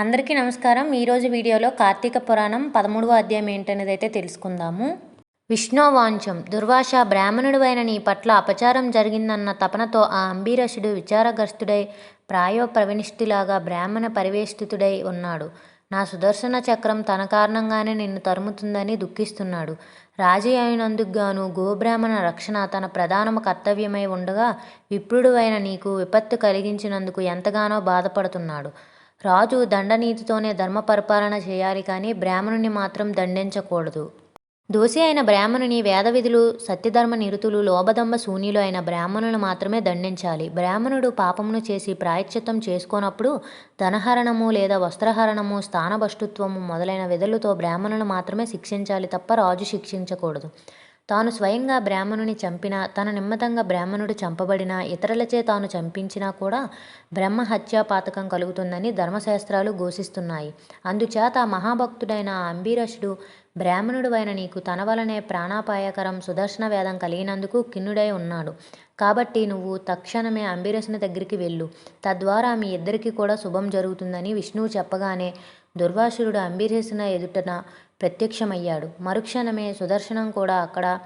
అందరికీ నమస్కారం. ఈరోజు వీడియోలో కార్తీక పురాణం పదమూడవ అధ్యాయం ఏంటనేది అయితే తెలుసుకుందాము. విష్ణువాంఛం దుర్వాష బ్రాహ్మణుడు నీ పట్ల అపచారం జరిగిందన్న తపనతో ఆ అంబీరసుడు విచారగ్రస్తుడై ప్రాయోప్రవినిష్ఠిలాగా బ్రాహ్మణ పరివేష్టితుడై ఉన్నాడు. నా సుదర్శన చక్రం తన కారణంగానే నిన్ను తరుముతుందని దుఃఖిస్తున్నాడు. రాజీ అయినందుకు గాను గోబ్రాహ్మణ రక్షణ తన ప్రధాన కర్తవ్యమై ఉండగా విప్రుడు అయిన నీకు విపత్తు కలిగించినందుకు ఎంతగానో బాధపడుతున్నాడు. రాజు దండనీతితోనే ధర్మ పరిపాలన చేయాలి కానీ బ్రాహ్మణుని మాత్రం దండించకూడదు. దోషి అయిన బ్రాహ్మణుని వేదవిధులు సత్యధర్మ నిరుతులు లోబదంబ శూన్యులు అయిన బ్రాహ్మణులు మాత్రమే దండించాలి. బ్రాహ్మణుడు పాపమును చేసి ప్రాయశ్చిత్తం చేసుకున్నప్పుడు ధనహరణము లేదా వస్త్రహరణము స్థానభష్టుత్వము మొదలైన విధులతో బ్రాహ్మణులు మాత్రమే శిక్షించాలి తప్ప రాజు శిక్షించకూడదు. తాను స్వయంగా బ్రాహ్మణుని చంపినా తన నిమ్మతంగా బ్రాహ్మణుడు చంపబడినా ఇతరులచే తాను చంపించినా కూడా బ్రహ్మ హత్యా పాతకం కలుగుతుందని ధర్మశాస్త్రాలు ఘోషిస్తున్నాయి. అందుచేత మహాభక్తుడైన అంబీరషుడు బ్రాహ్మణుడు అయిన నీకు తన వలనే ప్రాణాపాయకరం సుదర్శన వేదం కలిగినందుకు కిన్నుడై ఉన్నాడు. కాబట్టి నువ్వు తక్షణమే అంబిరసుని దగ్గరికి వెళ్ళు. తద్వారా మీ ఇద్దరికి కూడా శుభం జరుగుతుందని విష్ణువు చెప్పగానే దుర్వాసురుడు అంబీరసున ఎదుటన ప్రత్యక్షమయ్యాడు. మరుక్షణమే సుదర్శనం కూడా అక్కడ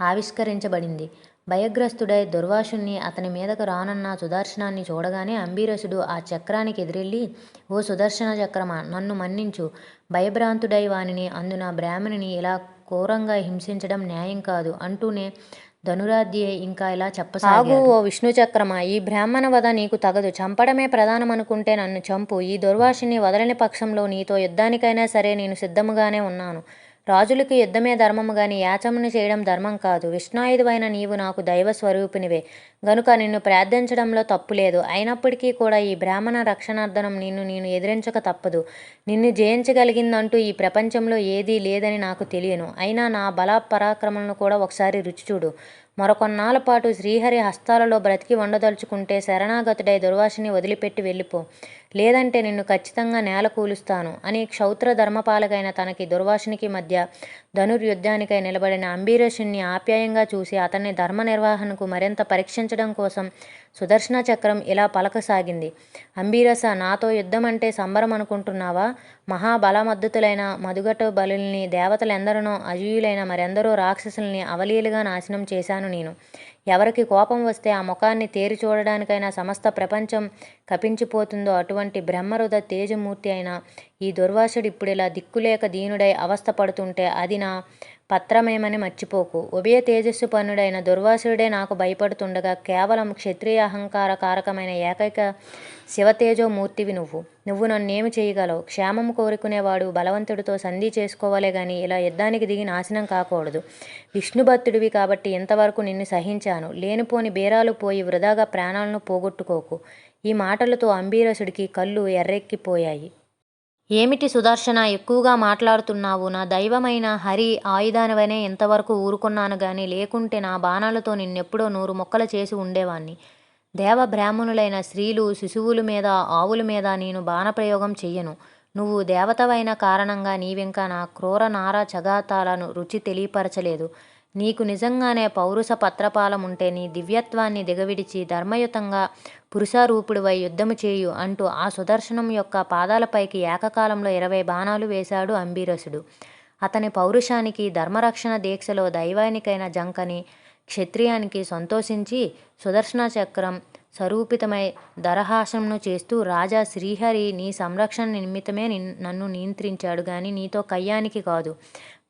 ఆవిష్కరించబడింది. భయగ్రస్తుడై దుర్వాసుని అతని మీదకు రానన్న సుదర్శనాన్ని చూడగానే అంబీరసుడు ఆ చక్రానికి ఎదురెళ్ళి ఓ సుదర్శన చక్రమా నన్ను మన్నించు. భయభ్రాంతుడై వానిని అందున బ్రాహ్మణిని ఇలా క్రూరంగా హింసించడం న్యాయం కాదు అంటూనే ధనురాధ్యే ఇంకా ఇలా చెప్పసాగు ఓ విష్ణు చక్రమా ఈ బ్రాహ్మణ వధ నీకు తగదు. చంపడమే ప్రధానమనుకుంటే నన్ను చంపు. ఈ దుర్వాసిని వదలని పక్షంలో నీతో యుద్ధానికైనా సరే నేను సిద్ధముగానే ఉన్నాను. రాజులకు యుద్ధమే ధర్మము గాని యాచమును చేయడం ధర్మం కాదు. విష్ణాయుధువైన నీవు నాకు దైవ స్వరూపినివే గనుక నిన్ను ప్రార్థించడంలో తప్పు లేదు అయినప్పటికీ కూడా ఈ బ్రాహ్మణ రక్షణార్థనం నిన్ను నేను ఎదిరించక తప్పదు. నిన్ను జయించగలిగిందంటూ ఈ ప్రపంచంలో ఏదీ లేదని నాకు తెలియను. అయినా నా బల పరాక్రమలను కూడా ఒకసారి రుచి చూడు. మరొకొన్నాళ్ళ పాటు శ్రీహరి హస్తాలలో బ్రతికి ఉండదలుచుకుంటే శరణాగతుడై దుర్వాసిని వదిలిపెట్టి వెళ్ళిపో. లేదంటే నిన్ను ఖచ్చితంగా నేల కూలుస్తాను అని క్షౌత్ర ధర్మపాలకైన తనకి దుర్వాసునికి మధ్య ధనుర్యుద్ధానికై నిలబడిన అంబీరషుణ్ణి ఆప్యాయంగా చూసి అతన్ని ధర్మ నిర్వహణకు మరింత పరీక్షించడం కోసం సుదర్శన చక్రం ఇలా పలకసాగింది. అంబీరస నాతో యుద్ధం అంటే సంబరం అనుకుంటున్నావా? మహాబలమద్దతులైన మధుగట బలుల్ని దేవతలెందరినో అజీయులైన మరెందరో రాక్షసుల్ని అవలీలుగా నాశనం చేశాను నేను. ఎవరికి కోపం వస్తే ఆ ముఖాన్ని తేరి చూడడానికైనా సమస్త ప్రపంచం కపించిపోతుందో అటువంటి బ్రహ్మరుద తేజమూర్తి అయిన ఈ దుర్వాసుడు ఇప్పుడిలా దిక్కులేక దీనుడై అవస్థ పడుతుంటే అది నా పత్రమేమని మర్చిపోకు. ఉభయ తేజస్సు పన్నుడైన దుర్వాసుడే నాకు భయపడుతుండగా కేవలం క్షత్రియ అహంకార కారకమైన ఏకైక శివతేజోమూర్తివి నువ్వు. నువ్వు నన్నేమి చేయగలవు? క్షేమం కోరుకునేవాడు బలవంతుడితో సంధి చేసుకోవాలే గాని ఇలా యుద్ధానికి దిగి నాశనం కాకూడదు. విష్ణుభక్తుడివి కాబట్టి ఇంతవరకు నిన్ను సహించాను. లేనిపోని బేరాలు పోయి వృధాగా ప్రాణాలను పోగొట్టుకోకు. ఈ మాటలతో అంబీరసుడికి కళ్ళు ఎర్రెక్కిపోయాయి. ఏమిటి సుదర్శన ఎక్కువగా మాట్లాడుతున్నావు? నా దైవమైన హరి ఆయుధానివనే ఇంతవరకు ఊరుకున్నాను గాని లేకుంటే నా బాణాలతో నిన్నెప్పుడో నూరు మొక్కలు చేసి ఉండేవాణ్ణి. దేవ బ్రాహ్మణులైన స్త్రీలు శిశువుల మీద ఆవుల మీద నేను బాణప్రయోగం చెయ్యను. నువ్వు దేవతవైన కారణంగా నీవింకా నా క్రూర నారా చగాతాలను రుచి తెలియపరచలేదు. నీకు నిజంగానే పౌరుష పత్రపాలం ఉంటే నీ దివ్యత్వాన్ని దిగవిడిచి ధర్మయుతంగా పురుషారూపుడివై యుద్ధము చేయు అంటూ ఆ సుదర్శనం యొక్క పాదాలపైకి ఏకకాలంలో ఇరవై బాణాలు వేశాడు అంబీరసుడు. అతని పౌరుషానికి ధర్మరక్షణ దీక్షలో దైవానికైన జంకని క్షత్రియానికి సంతోషించి సుదర్శన చక్రం స్వరూపితమై దరహాసంను చేస్తూ రాజా శ్రీహరి నీ సంరక్షణ నిమిత్తమే నన్ను నియంత్రించాడు గాని నీతో కయ్యానికి కాదు.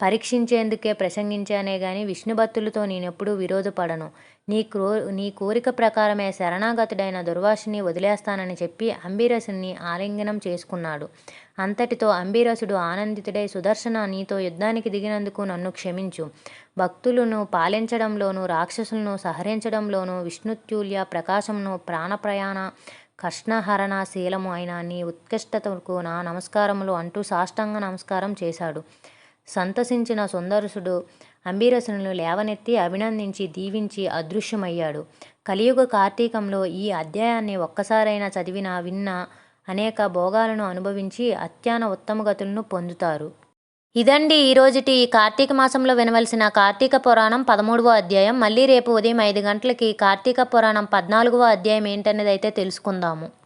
పరీక్షించేందుకే ప్రసంగించానే గాని విష్ణుభక్తులతో నేనెప్పుడూ విరోధపడను. నీ క్రో నీ కోరిక ప్రకారమే శరణాగతుడైన దుర్వాసుని వదిలేస్తానని చెప్పి అంబీరసుని ఆలింగనం చేసుకున్నాడు. అంతటితో అంబీరసుడు ఆనందితుడై సుదర్శన నీతో యుద్ధానికి దిగినందుకు నన్ను క్షమించు. భక్తులను పాలించడంలోనూ రాక్షసులను సహరించడంలోనూ విష్ణుత్యూల్య ప్రకాశమును ప్రాణప్రయాణ కష్ణహరణ శీలము అయిన నీ ఉత్కృష్టతకు నా నమస్కారములు అంటూ సాష్టాంగ నమస్కారం చేశాడు. సంతసించిన సుందరసుడు అంబీరసును లేవనెత్తి అభినందించి దీవించి అదృశ్యమయ్యాడు. కలియుగ కార్తీకంలో ఈ అధ్యాయాన్ని ఒక్కసారైనా చదివినా విన్నా అనేక భోగాలను అనుభవించి అత్యాన ఉత్తమగతులను పొందుతారు. ఇదండి ఈరోజుటి కార్తీక మాసంలో వినవలసిన కార్తీక పురాణం పదమూడవ అధ్యాయం. మళ్ళీ రేపు ఉదయం ఐదు గంటలకి కార్తీక పురాణం పద్నాలుగవ అధ్యాయం ఏంటనేది అయితే తెలుసుకుందాము.